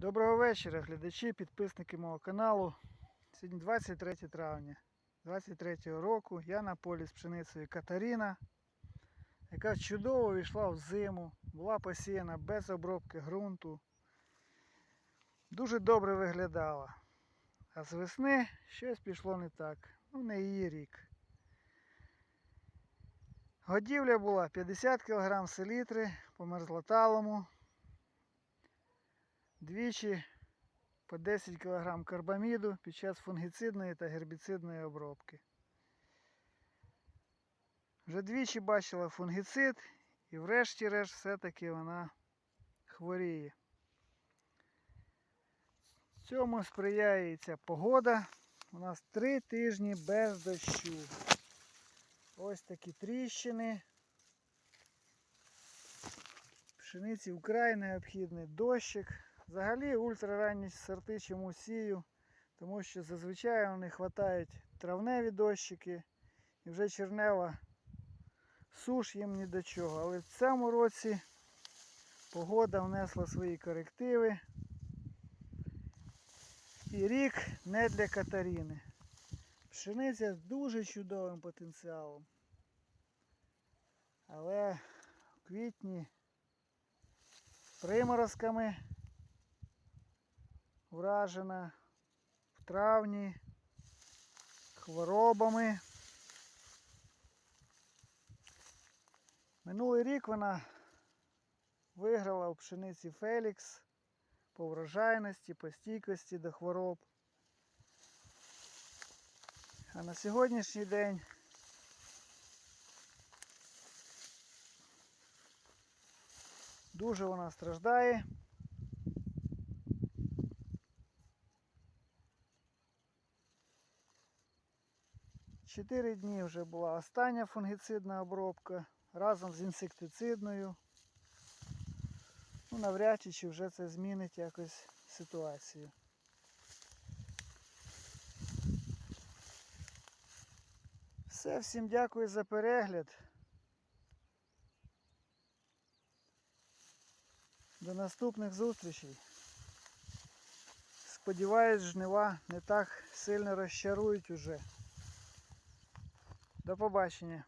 Доброго вечора, глядачі, підписники мого каналу. Сьогодні 23 травня 23 року. Я на полі з пшеницею Катаріна, яка чудово війшла в зиму, була посіяна без обробки ґрунту. Дуже добре виглядала. А з весни щось пішло не так. Ну, не її рік. Годівля була 50 кг селітри по мерзлоталому. Двічі по 10 кг карбаміду під час фунгіцидної та гербіцидної обробки. Вже двічі бачила фунгіцид і врешті-решт все-таки вона хворіє. Цьому сприяє і ця погода. У нас три тижні без дощу. Ось такі тріщини. Пшениці вкрай необхідний дощик. Взагалі ультраранні сорти чому сію, тому що зазвичай вони хватають травневі дощики і вже чернева суш їм ні до чого. Але в цьому році погода внесла свої корективи. І рік не для Катаріни. Пшениця з дуже чудовим потенціалом. Але в квітні приморозками вражена в травні хворобами. Минулий рік вона виграла у пшениці Фелікс по врожайності, по стійкості до хвороб. А на сьогоднішній день дуже вона страждає. Чотири дні вже була остання фунгіцидна обробка разом з інсектицидною. Ну, навряд чи вже це змінить якось ситуацію. Все, всім дякую за перегляд. До наступних зустрічей. Сподіваюсь, жнива не так сильно розчарують уже. До побачення.